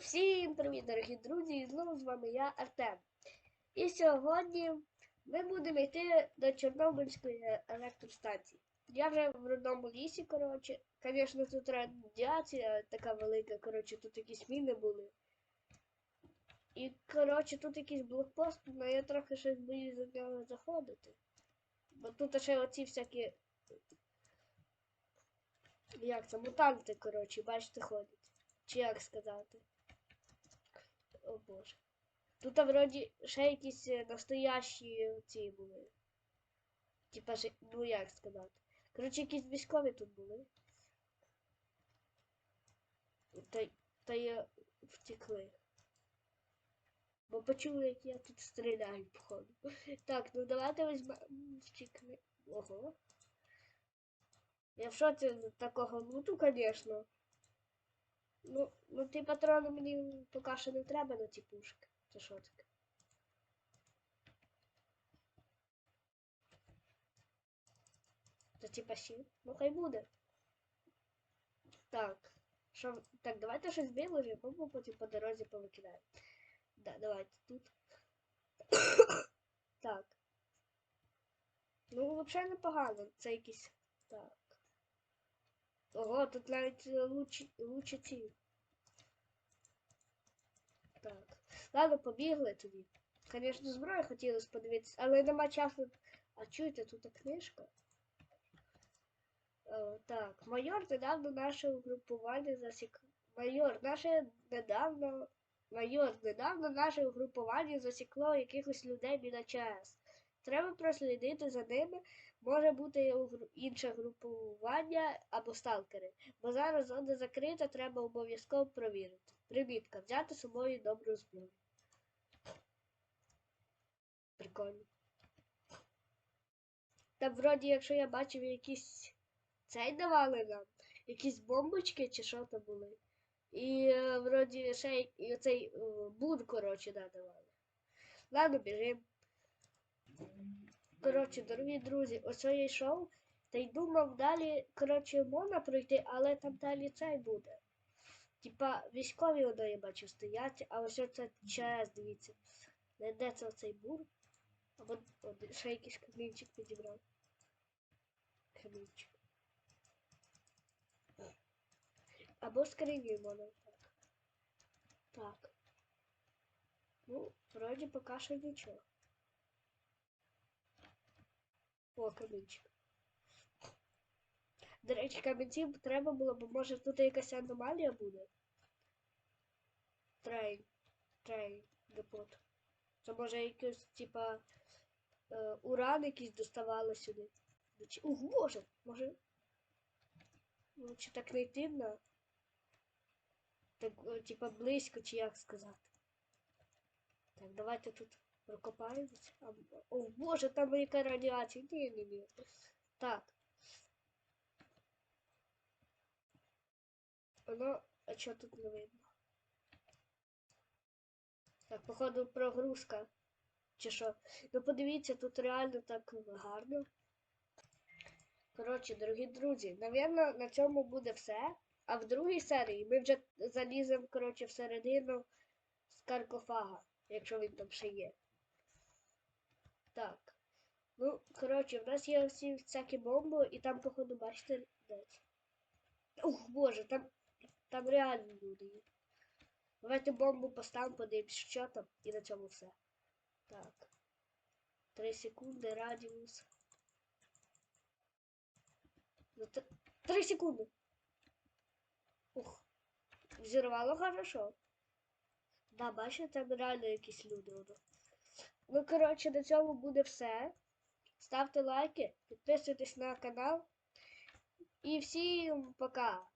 Всім привіт, дорогі друзі! І знову з вами я, Артем. І сьогодні ми будемо йти до Чорнобильської електростанції. Я вже в родному лісі, коротше. Звісно, тут радіація така велика, коротше, тут якісь міни були. І, коротше, тут якийсь блокпост, але я трохи щось боюсь за нього заходити. Бо тут ще оці всякі. Як це? Мутанти, коротше, бачите, ходять. Чи як сказати? О боже. Тут вроді ще якісь е, настоящі ці були. Типа ну як сказати. Коротше, якісь військові тут були. Та, та я втекли. Бо почули, як я тут стріляю, походу. Так, ну давайте візьмемо втекли. Ого. Я в шоці такого луту, звісно. Ну, ну ті патрони мені поки що не треба на ці пушки. Це що таке? Це типа сі? Ну хай буде. Так. Що, так, давайте щось виложимо, бо потім по дорозі повикидаємо. Да, давайте тут. так. Ну, взагалі непогано. Це якісь. Так. Ого, тут навіть е, лучі ці. Так. Ладно, побігли тоді. Звісно, зброю хотілося подивитися, але нема часу. А чуєте, тут книжка? О, так, майор недавно наше угрупування засік. Майор, наше недавно. Майор, недавно наше угрупування засікло якихось людей біля ЧАЕС. Треба прослідити за ними, може бути інше групування або сталкери. Бо зараз зона закрита, треба обов'язково провірити. Примітка, взяти з собою добру зброю. Прикольно. Там вроді, якщо я бачив якісь цей давали нам, якісь бомбочки чи що то були. І е, вроді ще і оцей е, бур, коротше, да, давали. Ладно, біжим. Коротше, дорогі друзі, ось я йшов та й думав далі, коротше, можна пройти, але там далі цей буде. Типа військові одно я бачу стоять, а ось оце ЧАЕС, дивіться. Не де це оцей бур? Або от, ще якийсь камінчик підібрав. Камінчик. Або скрині можна так. Так. Ну, вроді поки що нічого. О, камінчик. До речі, камінців треба було, бо може тут якась аномалія буде. Трейн. Трейн. Депот. Це може якийсь, типа, е, уран якийсь доставали сюди. Ух, боже! Може. Чи так не йти на. Так, е, типа, близько, чи як сказати. Так, давайте тут прокопаємось. О, боже, там яка радіація. Ні, ні, ні. Так. Воно, а що тут не видно? Так, походу, прогрузка. Чи що? Ну подивіться, тут реально так гарно. Коротше, дорогі друзі, навірно, на цьому буде все. А в другій серії ми вже заліземо, коротше, всередину саркофага, якщо він там ще є. Так. Ну, коротше, в нас є всі всякі бомби, і там, походу, бачите, десь. Ух, боже, там, там реально люди. Давайте бомбу поставимо, подивимось, що там, і на цьому все. Так. Три секунди, радіус. Ну, Три секунди. Ух. Взірвало хорошо. Да, бачите, там реально якісь люди. воно. Ну, коротше, на цьому буде все. Ставте лайки, підписуйтесь на канал. І всім пока!